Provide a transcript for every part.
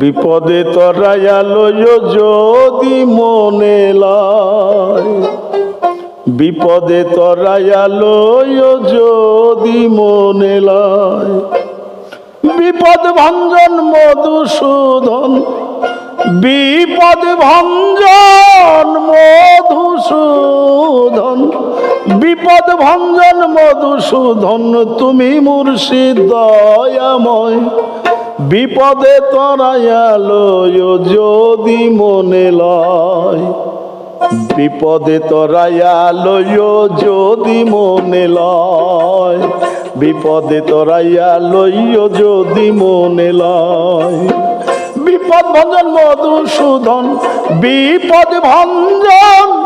বিপদে তরায়ালো যদি মনে বিপদে তরায়ালো যদি মনে বিপদ ভঞ্জন মধুসূদন, বিপদ ভঞ্জন মধুসূদন, বিপদ ভঞ্জন মধুসূদন, তুমি মুর্শিদ দয়াময়। বিপদে তরায়ালো যদি মনে লয়। বিপদে তরাইয়ালো যদি মনে লয়। বিপদে তরাইয়ালো যদি মনে লয়। বিপদ ভঞ্জন মধুসূদন, বিপদ ভঞ্জন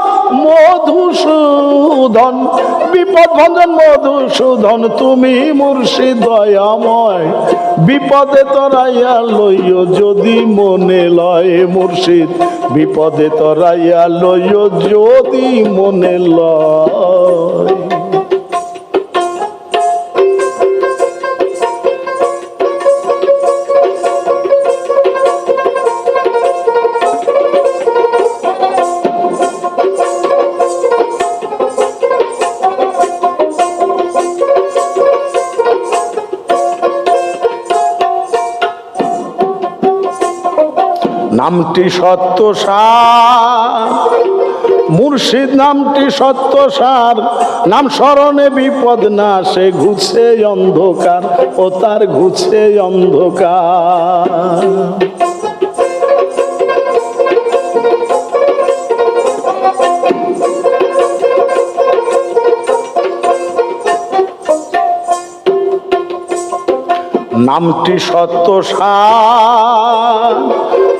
মধুসূদন, বিপদ ভঞ্জন মধুসূদন, তুমি মুর্শি দয়াময়। বিপদে তরাইয়া লইও যদি মনে লয় মুর্শিদ। বিপদে তরাইয়া লইও যদি মনে লয়। নামটি সত্য সার। মুর্শিদ নামটি সত্য সার। নাম স্মরণে বিপদ না, সে ঘুছে অন্ধকার ও তার ঘুছে অন্ধকার। নামটি সত্য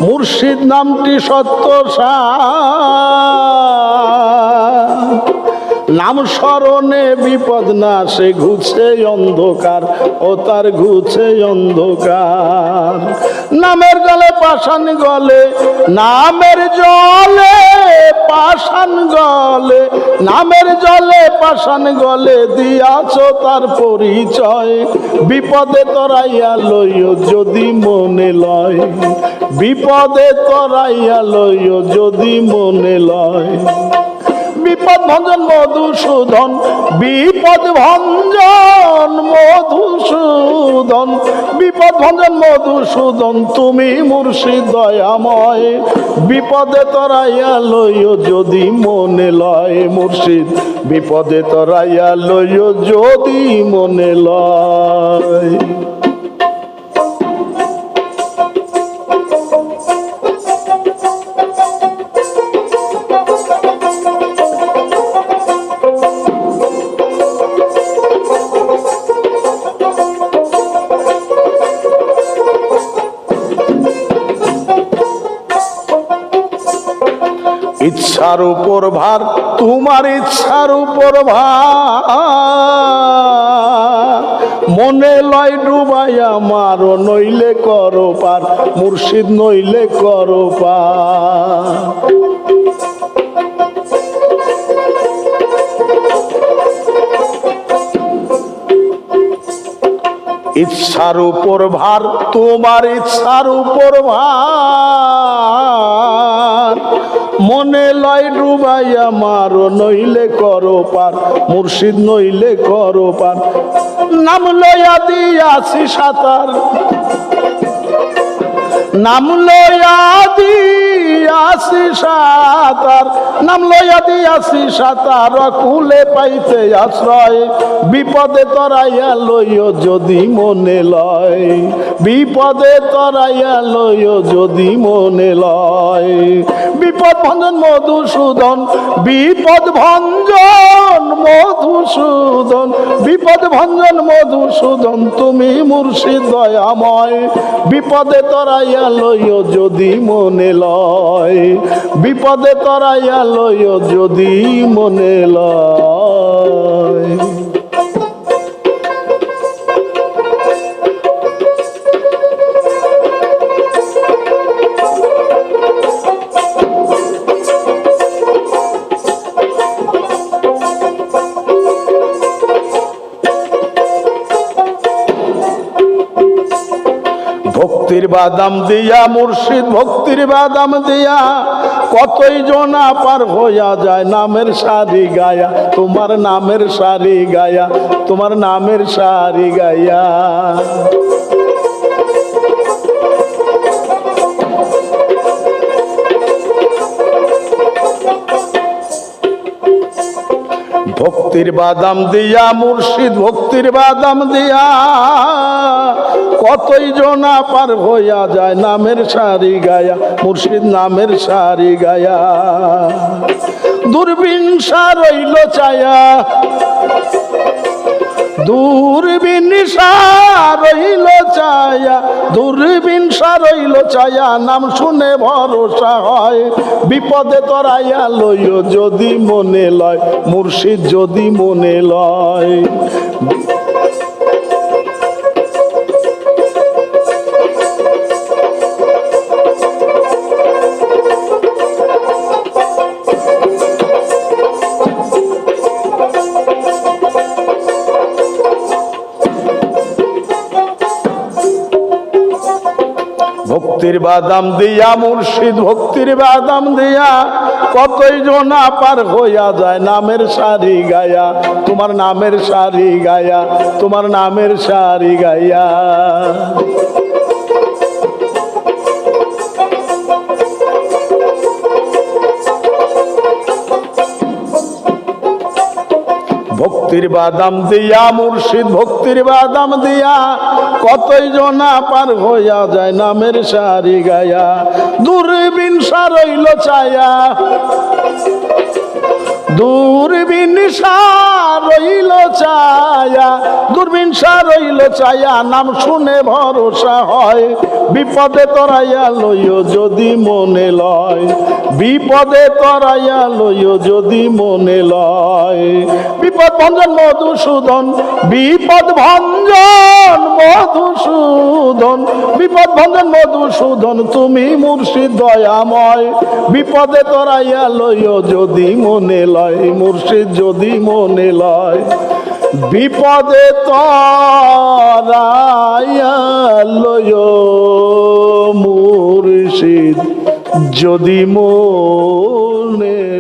মুর্শিদ নামটি সত্য নাম স্মরণে বিপদ না, সে ঘুছে অন্ধকার ও তার ঘুছে অন্ধকার। নামের জলে পাষাণ গলে, নামের জলে পাষাণ গলে, নামের জলে পাষাণ গলে দিয়াছ তার পরিচয়। বিপদে তরাইয়া লইও যদি মনে লয়, বিপদে তরাইয়া লইও যদি মনে লয়। বিপদ ভঞ্জন মধুসূদন বিপদ ভঞ্জন মধুসূদন বিপদ ভঞ্জন মধুসূদন তুমি মুর্শিদ দয়াময়, বিপদে তরাইয়া লইও যদি মনে লয় মুর্শিদ বিপদে তরাইয়া লইও যদি মনে লয়। ইচ্ছার উপর ভার, তোমার ইচ্ছার উপর ভার। মনে লয় ডুবাই আমার নইলে করো পার, মুর্শিদ নইলে করো ইচ্ছার উপর ভার, তোমার ইচ্ছার উপর ভার। ডুবাই আমার নইলে করো পার, মুর্শিদ নইলে করো পার। নাম লইয়া দিয়াছি সাঁতার, নাম লইয়া দিয়াছি সাঁতার। নাম লইয়া দিয়াছি সাঁতার। কুলে পাইতে আশ্রয়। বিপদে তরাইয়া লইও যদি মনে লয়। বিপদে তরাইয়া লইও যদি মনে লয়। বিপদ ভঞ্জন মধুসূদন, বিপদ ভঞ্জন মধুসূদন, বিপদ ভঞ্জন মধুসূদন, তুমি মুর্শিদ দয়াময়। বিপদে তরাইয়া লইও যদি মনে লয়। বিপদে তরাইয়া লইও যদি মনে লয়। ভক্তির বাদাম দিয়া, মুর্শিদ ভক্তির বাদাম দিয়া, কতই জনা পার হইয়া যায় নামের সারি গায়া, তোমার নামের সারি গায়া, তোমার নামের সারি গায়া। ভক্তির বাদাম দিয়া, মুর্শিদ ভক্তির বাদাম দিয়া কতই জনা পার হইয়া যায়, নামের সারি গায়া, মুর্শিদ নামের সারি গায়া। দূরবীন রইল চায়া দূরবীন রইল চায়া দূরবীন রইল চায়া নাম শুনে ভরসা হয়, বিপদে তরাইয়া লইও যদি মনে লয়, মুর্শিদ যদি মনে লয়। ভক্তির বাদাম দিয়া, মুর্শিদ ভক্তির বাদাম দিয়া, কতই জনা পার হইয়া যায় নামের সারি গায়া, তোমার নামের সারি গায়া, তোমার নামের সারি গায়া। ভক্তির বাদাম দিয়া, মুর্শিদ ভক্তির বাদাম দিয়া, কতই জনা পার হইয়া যায় নামের সারি গায়া, দূরবিন সারইল চায়া দূরবিন রইল চায়া দূরবীন রইল চায়া নাম শুনে ভরসা হয়। বিপদে তরাইয়া লইও যদি মনে লয়। বিপদে তরাইয়া লইও যদি মনে লয়। বিপদ ভঞ্জন, মধুসূদন। বিপদ ভঞ্জন, মধুসূদন। বিপদ ভঞ্জন, মধুসূদন, তুমি মুর্শিদ দয়াময়। বিপদে তরাইয়া লইও যদি মনে লয়। মুর্শিদ যদি মনে লয়। বিপদে তরাইয়া লয় মুর্শিদ যদি মনে